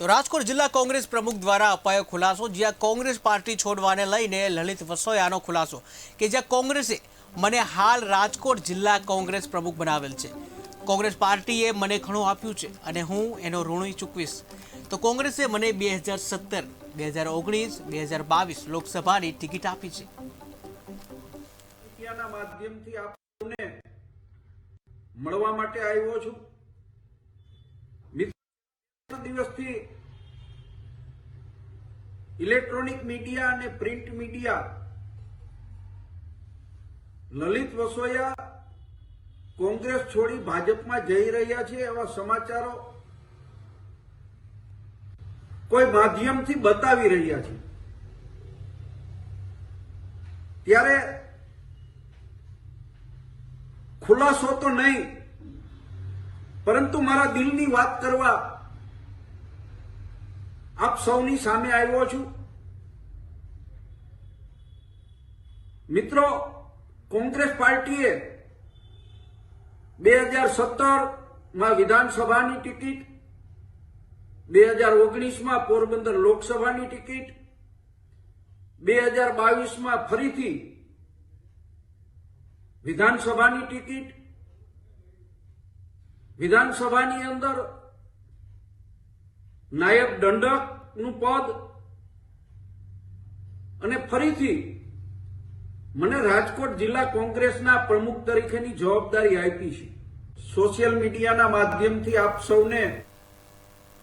તો રાજકોટ જિલ્લા કોંગ્રેસ પ્રમુખ દ્વારા અપાયો ખુલાસો, જ્યાં કોંગ્રેસ પાર્ટી છોડવાને લઈને લલિત વસોયાનો ખુલાસો, કે જ્યાં કોંગ્રેસે મને હાલ રાજકોટ જિલ્લા કોંગ્રેસ પ્રમુખ બનાવેલ છે. કોંગ્રેસ પાર્ટીએ મને ઘણું આપ્યું છે અને હું એનો ઋણી ચૂકવીશ. તો કોંગ્રેસે મને બે હજાર સત્તર, બે હજાર ઓગણીસ, બે હજાર બાવીસ લોકસભાની ટિકિટ આપી છે. મળવા માટે આવ્યો છું. દિવસથી ઇલેક્ટ્રોનિક મીડિયા અને પ્રિન્ટ મીડિયા, લલિત વસોયા કોંગ્રેસ છોડી ભાજપમાં જઈ રહ્યા છે એવા સમાચારો કોઈ માધ્યમથી બતાવી રહ્યા છે. ત્યારે ખુલાસો તો નહીં, પરંતુ મારા દિલની વાત કરવા આપ સૌની સામે આવ્યો છું. મિત્રો, કોંગ્રેસ પાર્ટીએ બે હજાર સત્તરમાં વિધાનસભાની ટિકિટ, બે હજાર ઓગણીસમાં પોરબંદર લોકસભાની ટિકિટ, બે હજાર બાવીસમાં ફરીથી વિધાનસભાની ટિકિટ. વિધાનસભાની અંદર નાયબ દંડકનું પદ. અને ફરીથી, મને રાજકોટ જિલ્લા કોંગ્રેસના પ્રમુખ તરીકેની જવાબદારી આપી છે. સોશિયલ મીડિયાના માધ્યમથી આપ સૌને